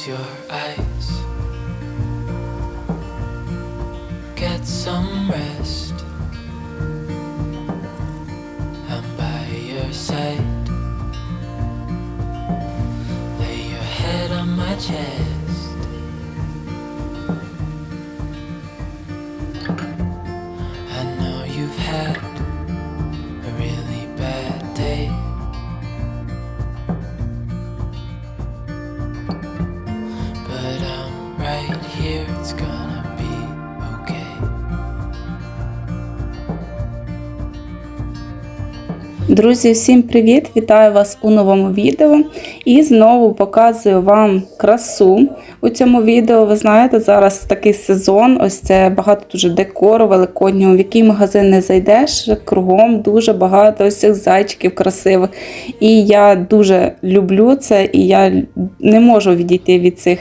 琪儿 Друзі, всім привіт! Вітаю вас у новому відео. І знову показую вам красу у цьому відео. Ви знаєте, зараз такий сезон, ось це багато дуже декору великоднього. В який магазин не зайдеш, кругом дуже багато ось цих зайчиків красивих. І я дуже люблю це, і я не можу відійти від цих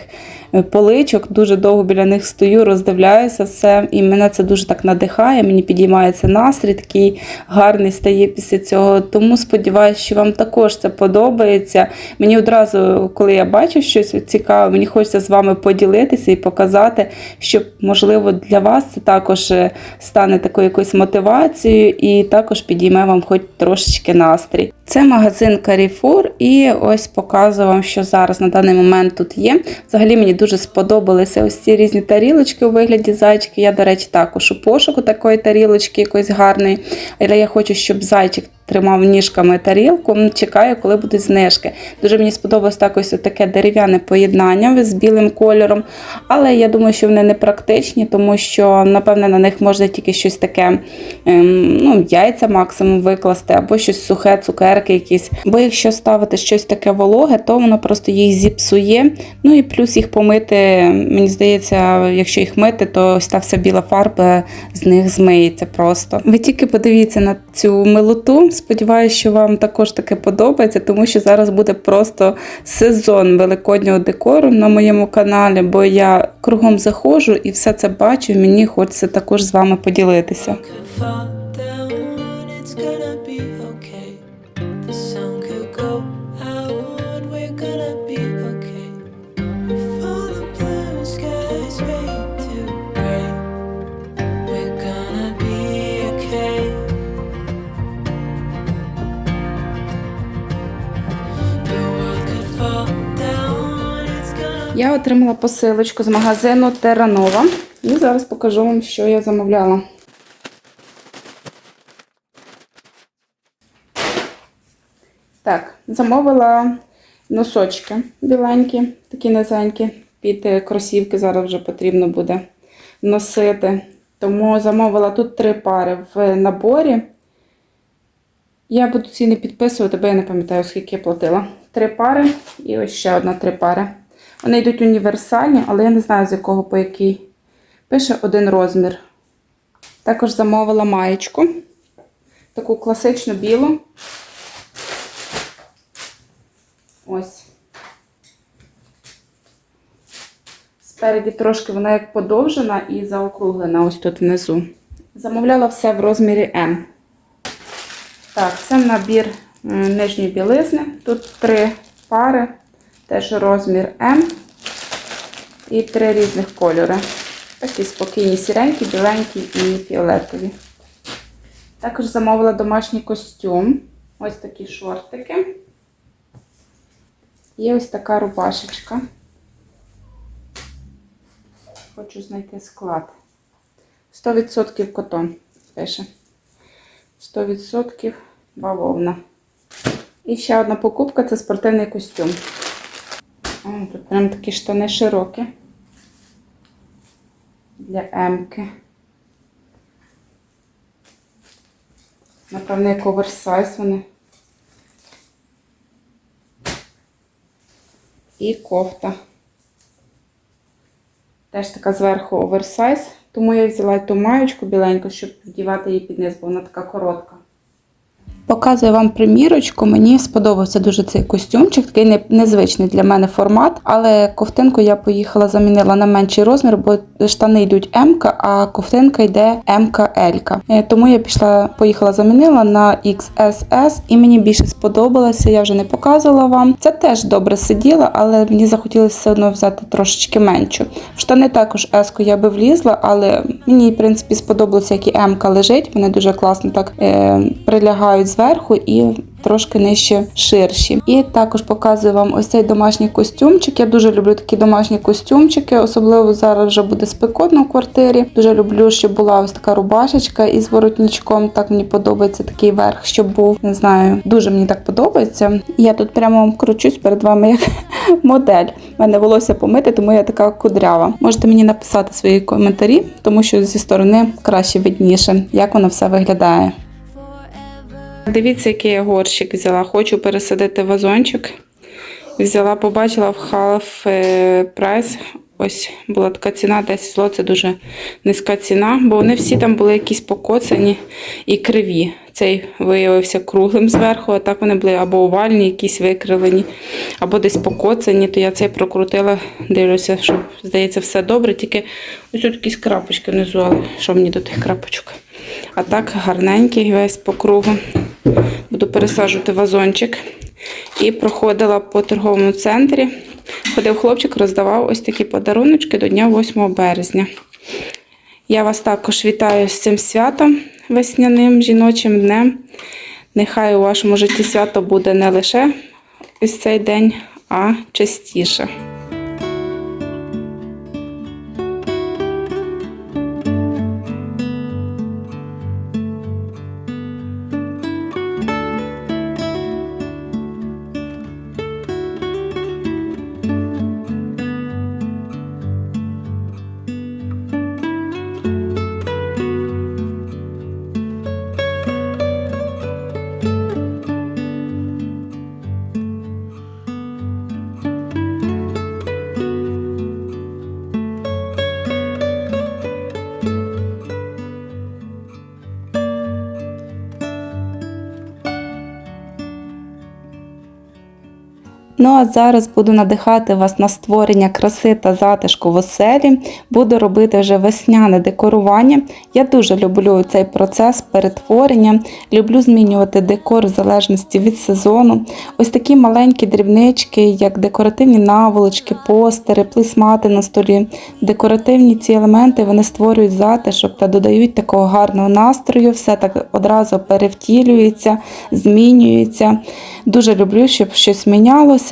поличок. Дуже довго біля них стою, роздивляюся все. І мене це дуже так надихає. Мені підіймається настрій, такий гарний стає після цього. Тому сподіваюся, що вам також це подобається. Мені одразу, коли я бачу щось цікаве, мені хочеться з вами поділитися і показати, що можливо для вас це також е, стане такою якоюсь мотивацією і також підійме вам хоч трошечки настрій. Це магазин Carrefour і ось показую вам, що зараз на даний момент тут є. Взагалі мені дуже сподобалися ось ці різні тарілочки у вигляді зайчики. Я, до речі, також у пошуку такої тарілочки якоїсь гарної. Але я хочу, щоб зайчик тримав ніжками тарілку. Чекаю, коли будуть знижки. Дуже мені сподобалось так таке дерев'яне поєднання з білим кольором. Але я думаю, що вони не практичні, тому що, напевне, на них можна тільки щось таке, ем, ну, яйця максимум викласти, або щось сухе, цукерки якісь. Бо якщо ставити щось таке вологе, то воно просто їх зіпсує. Ну і плюс їх помити, мені здається, якщо їх мити, то ось та вся біла фарба з них змиється просто. Ви тільки подивіться на цю милоту. Сподіваюся, що вам також таке подобається, тому що зараз буде просто сезон великоднього декору на моєму каналі, бо я кругом заходжу і все це бачу. і Мені хочеться також з вами поділитися. Я отримала посилочку з магазину Терранова. І зараз покажу вам, що я замовляла. Так, замовила носочки біленькі, такі низенькі, під е, кросівки зараз вже потрібно буде носити. Тому замовила тут три пари в наборі. Я буду ціни підписувати, бо я не пам'ятаю, скільки я платила. Три пари і ось ще одна три пари. Вони йдуть універсальні, але я не знаю, з якого по який. Пише один розмір. Також замовила маєчку. Таку класичну білу. Ось. Спереді трошки вона як подовжена і заокруглена ось тут внизу. Замовляла все в розмірі М. Так, це набір нижньої білизни. Тут три пари, теж розмір М і три різних кольори. Такі спокійні, сіренькі, біленькі і фіолетові. Також замовила домашній костюм. Ось такі шортики. І ось така рубашечка. Хочу знайти склад. 100% котон пише. 100% бавовна. І ще одна покупка це спортивний костюм. О, тут прям такі штани широкі. Для М-ки. Напевно, як оверсайз вони. І кофта. Теж така зверху оверсайз. Тому я взяла ту маєчку біленьку, щоб вдівати її під низ, бо вона така коротка. Показую вам примірочку. Мені сподобався дуже цей костюмчик, такий незвичний для мене формат, але ковтинку я поїхала замінила на менший розмір, бо штани йдуть М, а ковтинка йде МК-Л. Е, Тому я пішла, поїхала замінила на XSS і мені більше сподобалося. Я вже не показувала вам. Це теж добре сиділо, але мені захотілося все одно взяти трошечки меншу. В штани також S-ку я би влізла, але мені в принципі сподобалося, як і М-ка лежить. Вони дуже класно так е, прилягають зверху і трошки нижче ширші. І також показую вам ось цей домашній костюмчик. Я дуже люблю такі домашні костюмчики, особливо зараз вже буде спекотно в квартирі. Дуже люблю, щоб була ось така рубашечка із воротничком. Так мені подобається такий верх, щоб був. Не знаю, дуже мені так подобається. Я тут прямо кручусь перед вами як модель. У мене волосся помити, тому я така кудрява. Можете мені написати свої коментарі, тому що зі сторони краще видніше, як воно все виглядає. Дивіться, який я горщик взяла. Хочу пересадити вазончик. Взяла, побачила в Half е, Price. Ось була така ціна 10 злот, це дуже низька ціна, бо вони всі там були якісь покоцані і криві. Цей виявився круглим зверху, а так вони були або овальні, якісь викривлені, або десь покоцані. То я цей прокрутила, дивлюся, що здається все добре, тільки ось тут якісь крапочки внизу, але що мені до тих крапочок. А так гарненький весь по кругу. Буду пересаджувати вазончик. І проходила по торговому центрі. Ходив хлопчик, роздавав ось такі подаруночки до дня 8 березня. Я вас також вітаю з цим святом весняним жіночим днем. Нехай у вашому житті свято буде не лише ось цей день, а частіше. Ну а зараз буду надихати вас на створення краси та затишку в оселі. Буду робити вже весняне декорування. Я дуже люблю цей процес перетворення. Люблю змінювати декор в залежності від сезону. Ось такі маленькі дрібнички, як декоративні наволочки, постери, плесмати на столі. Декоративні ці елементи вони створюють затишок та додають такого гарного настрою. Все так одразу перевтілюється, змінюється. Дуже люблю, щоб щось мінялося,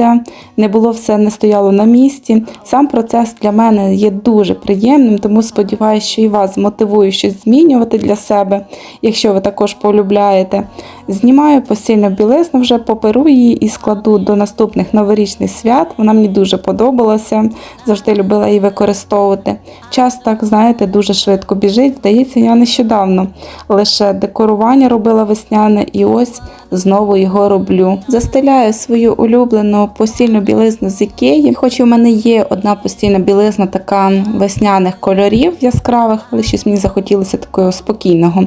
не було все, не стояло на місці. Сам процес для мене є дуже приємним, тому сподіваюся, що і вас змотивую щось змінювати для себе, якщо ви також полюбляєте. Знімаю постійно білизну, вже поперу її і складу до наступних новорічних свят. Вона мені дуже подобалася, завжди любила її використовувати. Час так, знаєте, дуже швидко біжить. Здається, я нещодавно лише декорування робила весняне і ось знову його роблю. Застеляю свою улюблену постільну білизну з Ікеї. Хоч у мене є одна постільна білизна така весняних кольорів яскравих, але щось мені захотілося такого спокійного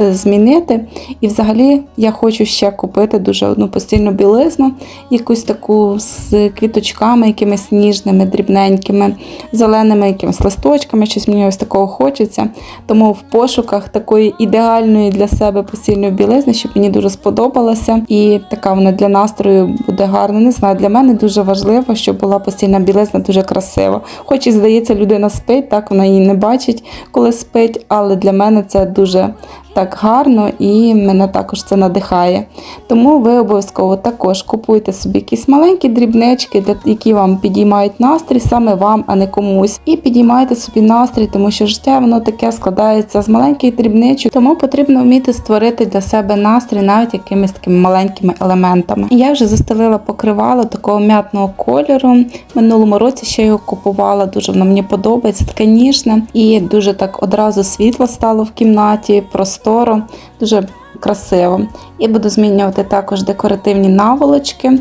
е, змінити. І взагалі я хочу ще купити дуже одну постільну білизну, якусь таку з квіточками, якимись ніжними, дрібненькими, зеленими якимись листочками. Щось мені ось такого хочеться. Тому в пошуках такої ідеальної для себе постільної білизни, щоб мені дуже сподобалася. І така вона для настрою буде гарна. Не знаю, для мене дуже важливо, щоб була постільна білизна дуже красива. Хоч і здається, людина спить, так вона її не бачить, коли спить, але для мене це дуже так гарно і мене також це надихає. Тому ви обов'язково також купуйте собі якісь маленькі дрібнички, які вам підіймають настрій, саме вам, а не комусь. І підіймайте собі настрій, тому що життя воно таке складається з маленьких дрібничок, тому потрібно вміти створити для себе настрій навіть якимись такими маленькими елементами. Я вже застелила покривало такого м'ятного кольору. Минулому році ще його купувала, дуже воно мені подобається, таке ніжне і дуже так одразу світло стало в кімнаті, просторо, дуже красиво. І буду змінювати також декоративні наволочки.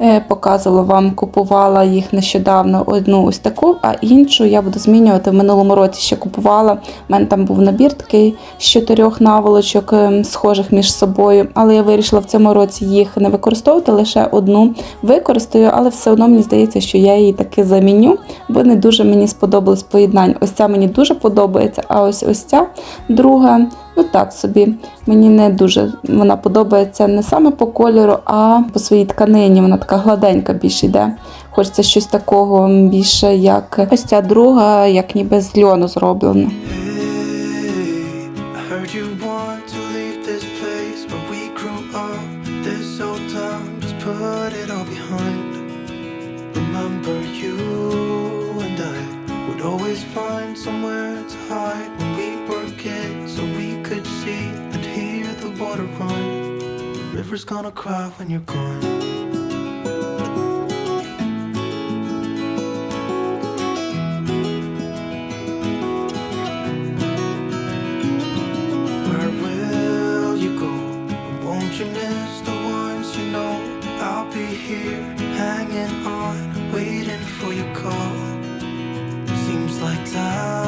Е, Показувала вам, купувала їх нещодавно одну ось таку, а іншу я буду змінювати. В минулому році ще купувала. У мене там був набір такий з чотирьох наволочок, е, схожих між собою. Але я вирішила в цьому році їх не використовувати, лише одну використаю, але все одно мені здається, що я її таки заміню, бо не дуже мені сподобалось поєднання. Ось ця мені дуже подобається, а ось ось ця друга. Ну так собі, мені не дуже вона подобається не саме по кольору, а по своїй тканині. Вона така гладенька більше йде. Хочеться щось такого більше, як ось ця друга, як ніби з льону зроблена. Remember River's gonna cry when you're gone. Where will you go? Won't you miss the ones you know? I'll be here, hanging on, waiting for your call. Seems like time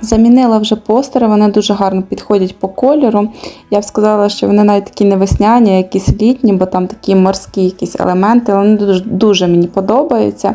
Замінила вже постери, вони дуже гарно підходять по кольору. Я б сказала, що вони навіть такі не весняні, а якісь літні, бо там такі морські якісь елементи. Вони дуже, дуже мені подобаються.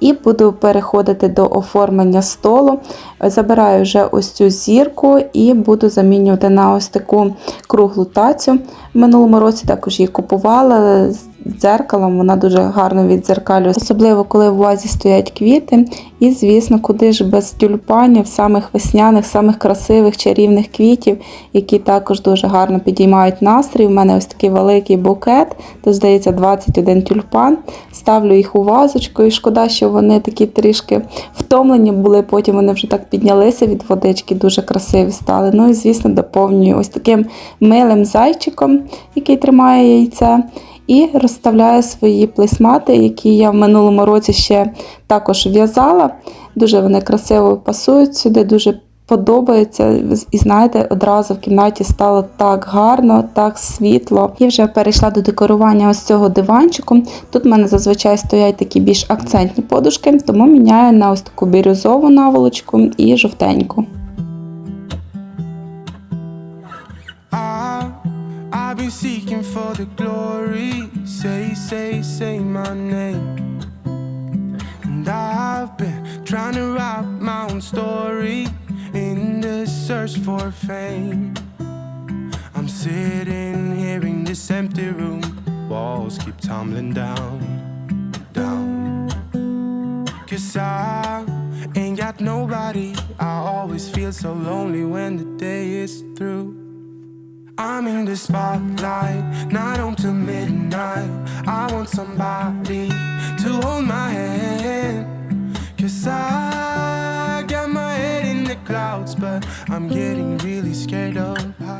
І буду переходити до оформлення столу. Забираю вже ось цю зірку і буду замінювати на ось таку круглу тацю. В минулому році також її купувала дзеркалом, вона дуже гарно віддзеркалює, особливо коли в вазі стоять квіти. І, звісно, куди ж без тюльпанів, самих весняних, самих красивих чарівних квітів, які також дуже гарно підіймають настрій. У мене ось такий великий букет, то здається 21 тюльпан. Ставлю їх у вазочку, і шкода, що вони такі трішки втомлені були. Потім вони вже так піднялися від водички, дуже красиві стали. Ну і, звісно, доповнюю ось таким милим зайчиком, який тримає яйце. І розставляю свої плейсмати, які я в минулому році ще також в'язала. Дуже вони красиво пасують сюди, дуже подобається. І знаєте, одразу в кімнаті стало так гарно, так світло. І вже перейшла до декорування ось цього диванчику. Тут в мене зазвичай стоять такі більш акцентні подушки, тому міняю на ось таку бірюзову наволочку і жовтеньку. Seeking for the glory. Say, say, say my name. And I've been trying to write my own story in the search for fame. I'm sitting here in this empty room. Walls keep tumbling down, down. Cause I ain't got nobody. I always feel so lonely when the day is through. I'm in the spotlight, not on till midnight. I want somebody to hold my hand. Cause I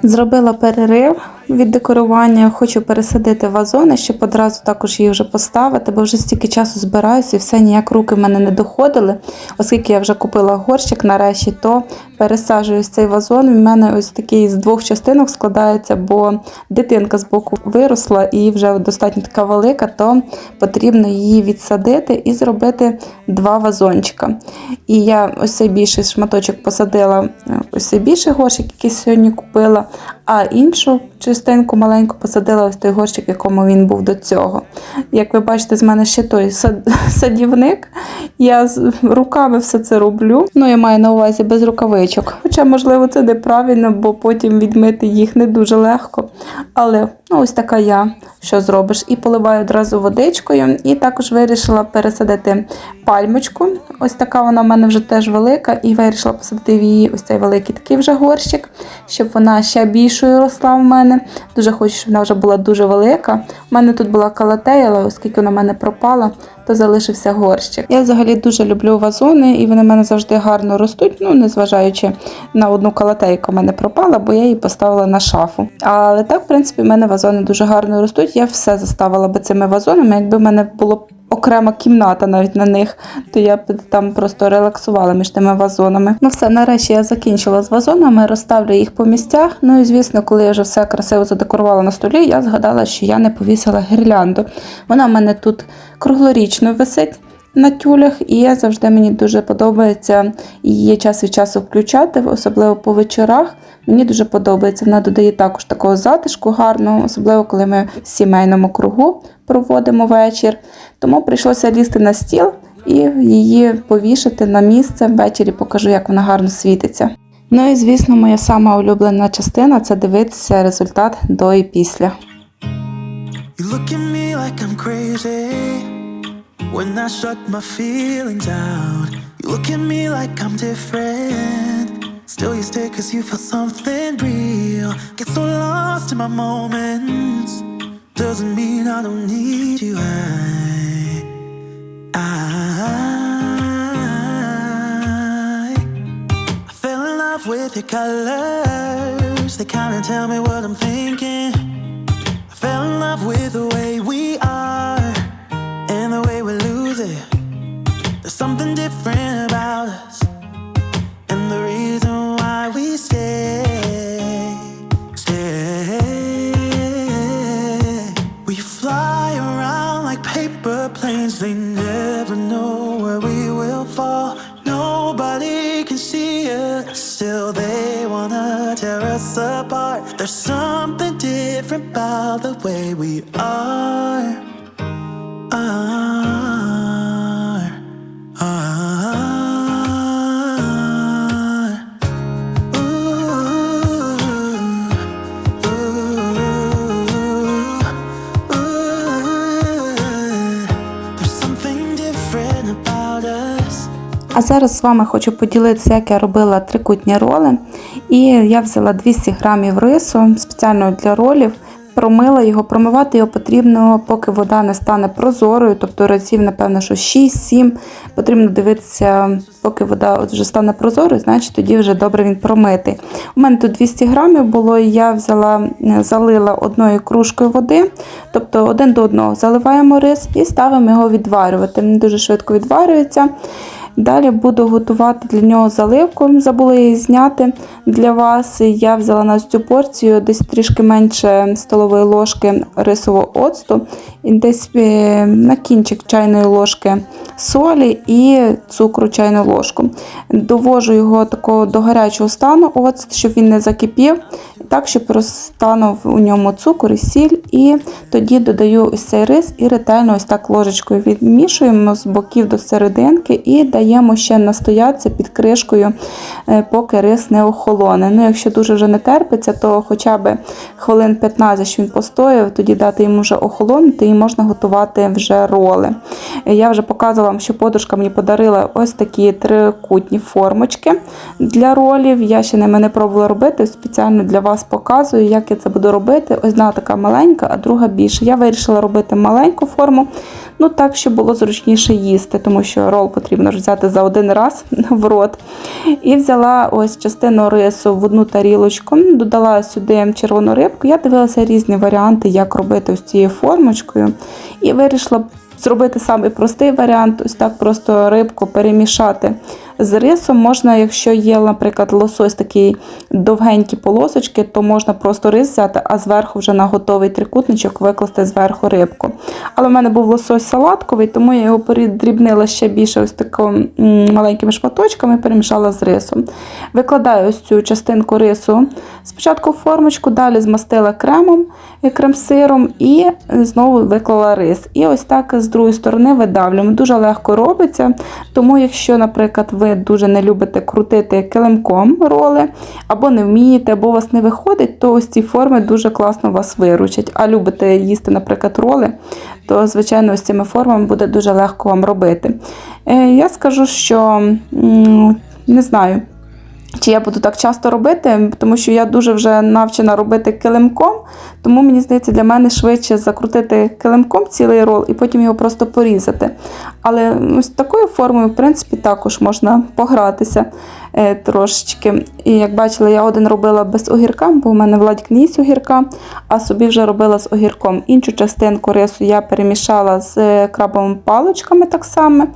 Зробила перерив від декорування. Хочу пересадити вазони, щоб одразу також її вже поставити, бо вже стільки часу збираюся і все ніяк руки в мене не доходили. Оскільки я вже купила горщик нарешті, то пересаджую цей вазон. У мене ось такий з двох частинок складається, бо дитинка з боку виросла і вже достатньо така велика, то потрібно її відсадити і зробити два вазончика. І я ось цей більший шматочок посадила, е, ось більше горщик, який сьогодні купила, а іншу частинку маленьку посадила ось той горщик, в якому він був до цього. Як ви бачите, з мене ще той сад- садівник. Я з руками все це роблю. Ну, я маю на увазі без рукавичок. Хоча, можливо, це неправильно, бо потім відмити їх не дуже легко. Але ну, ось така я, що зробиш. І поливаю одразу водичкою. І також вирішила пересадити пальмочку. Ось така вона в мене вже теж велика. І вирішила посадити в її ось цей великий такий вже горщик, щоб вона ще більшою росла в мене. Дуже хочу, щоб вона вже була дуже велика. У мене тут була калатея, але оскільки вона в мене пропала, то залишився горщик. Я взагалі дуже люблю вазони, і вони в мене завжди гарно ростуть, ну незважаючи на одну калатею, яка в мене пропала, бо я її поставила на шафу. Але так, в принципі, в мене вазони дуже гарно ростуть. Я все заставила би цими вазонами. Якби в мене було окрема кімната навіть на них, то я б там просто релаксувала між тими вазонами. Ну все, нарешті я закінчила з вазонами, розставлю їх по місцях. Ну і звісно, коли я вже все красиво задекорувала на столі, я згадала, що я не повісила гірлянду. Вона в мене тут круглорічно висить. На тюлях, і завжди мені дуже подобається її час від часу включати, особливо по вечорах. Мені дуже подобається. Вона додає також такого затишку гарного, особливо коли ми в сімейному кругу проводимо вечір. Тому прийшлося лізти на стіл і її повішати на місце. Ввечері покажу, як вона гарно світиться. Ну і звісно, моя сама улюблена частина це дивитися результат до і після. Like I'm crazy when I shut my feelings out. You look at me like I'm different. Still, you stay cause you feel something real. Get so lost in my moments. Doesn't mean I don't need you. I, I, I fell in love with your colors. They kinda tell me what I'm thinking. Love with the way we are and the way we lose it. There's something different about us, and the reason why we stay, stay. We fly around like paper planes, they never know where we will fall. Nobody can see us, still they wanna tear us apart. There's something different about the way А зараз з вами хочу поділитися, як я робила трикутні роли. І я взяла 200 грамів рису спеціально для ролів. Промила його, промивати його потрібно, поки вода не стане прозорою, тобто разів, напевно, що 6-7. Потрібно дивитися, поки вода вже стане прозорою, значить тоді вже добре він промитий. У мене тут 200 грамів було, і я взяла, е, залила одною кружкою води, тобто один до одного заливаємо рис і ставимо його відварювати. Він дуже швидко відварюється. Далі буду готувати для нього заливку. Забула її зняти для вас. Я взяла на цю порцію десь трішки менше столової ложки рисового оцту, і десь е, на кінчик чайної ложки солі і цукру чайну ложку. Довожу його такого до гарячого стану, оцт, щоб він не закипів, так, щоб розтанув у ньому цукор і сіль. І тоді додаю ось цей рис і ретельно ось так ложечкою відмішуємо з боків до серединки і даємо ще настоятися під кришкою, е, поки рис не охолоне. Ну, якщо дуже вже не терпиться, то хоча б хвилин 15 щоб він постояв, тоді дати йому вже охолонути і можна готувати вже роли. Е, Я вже показувала вам, що подружка мені подарила ось такі трикутні формочки для ролів. Я ще ними не пробувала робити, спеціально для вас показую, як я це буду робити. Ось одна така маленька, а друга більша. Я вирішила робити маленьку форму, ну так, щоб було зручніше їсти, тому що рол потрібно ж взяти за один раз в рот. І взяла ось частину рису в одну тарілочку, додала сюди червону рибку. Я дивилася різні варіанти, як робити ось цією формочкою. І вирішила зробити самий простий варіант, ось так просто рибку перемішати з рисом. Можна, якщо є, наприклад, лосось такий довгенькі полосочки, то можна просто рис взяти, а зверху вже на готовий трикутничок викласти зверху рибку. Але в мене був лосось салатковий, тому я його передрібнила ще більше ось такими маленькими шматочками, перемішала з рисом. Викладаю ось цю частинку рису спочатку в формочку, далі змастила кремом, е, крем-сиром і знову виклала рис. І ось так з другої сторони видавлюємо. Дуже легко робиться, тому якщо, наприклад, ви дуже не любите крутити килимком роли, або не вмієте, або у вас не виходить, то ось ці форми дуже класно вас виручать. А любите їсти, наприклад, роли, то, звичайно, ось цими формами буде дуже легко вам робити. Е, Я скажу, що не знаю. Чи я буду так часто робити, тому що я дуже вже навчена робити килимком, тому мені здається, для мене швидше закрутити килимком цілий рол і потім його просто порізати. Але ось такою формою, в принципі, також можна погратися е, трошечки. І як бачили, я один робила без огірка, бо в мене Владик не їсть огірка, а собі вже робила з огірком. Іншу частинку рису я перемішала з е, крабовими паличками так само.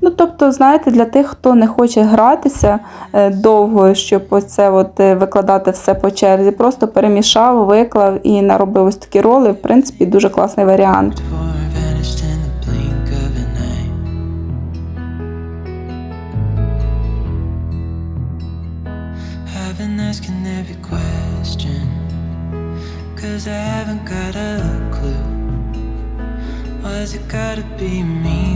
Ну, тобто, знаєте, для тих, хто не хоче гратися е, довго, щоб оце от е, викладати все по черзі, просто перемішав, виклав і наробив ось такі роли. В принципі, дуже класний варіант. Cause I haven't got a clue. Why's it gotta be me?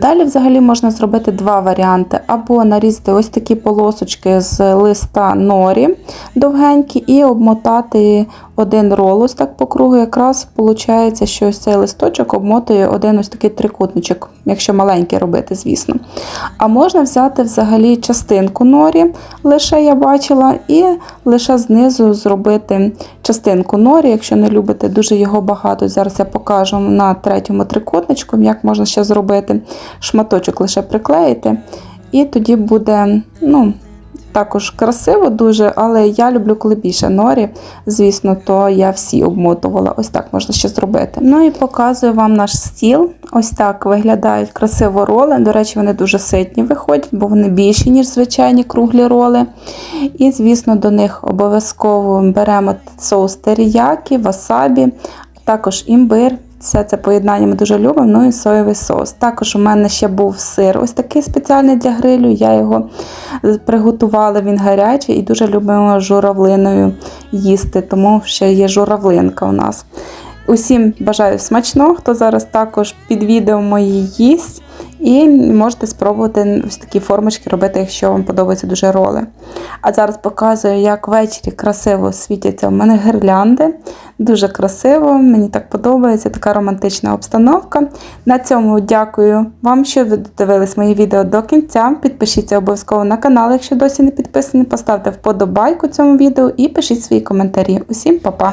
Далі взагалі можна зробити два варіанти: або нарізати ось такі полосочки з листа норі довгенькі, і обмотати один рол так по кругу. Якраз виходить, що ось цей листочок обмотує один ось такий трикутничок, якщо маленький робити, звісно. А можна взяти взагалі частинку норі, лише я бачила, і лише знизу зробити частинку норі, якщо не любите дуже його багато. Зараз я покажу на третьому трикутничку, як можна ще зробити. Шматочок лише приклеїти, і тоді буде, ну, також красиво дуже, але я люблю, коли більше норі. Звісно, то я всі обмотувала. Ось так можна ще зробити. Ну і показую вам наш стіл. Ось так виглядають красиво роли. До речі, вони дуже ситні виходять, бо вони більші, ніж звичайні круглі роли. І, звісно, до них обов'язково беремо соус теріякі, васабі, також імбир. Все це поєднання ми дуже любимо. Ну і соєвий соус. Також у мене ще був сир, ось такий спеціальний для грилю. Я його приготувала, він гарячий і дуже любимо журавлиною їсти, тому ще є журавлинка у нас. Усім бажаю смачного, хто зараз також під відео мої їсть. І можете спробувати ось такі формочки робити, якщо вам подобаються дуже роли. А зараз показую, як ввечері красиво світяться у мене гірлянди. Дуже красиво, мені так подобається, така романтична обстановка. На цьому дякую вам, що ви додивились мої відео до кінця. Підпишіться обов'язково на канал, якщо досі не підписані. Поставте вподобайку цьому відео і пишіть свої коментарі. Усім па-па!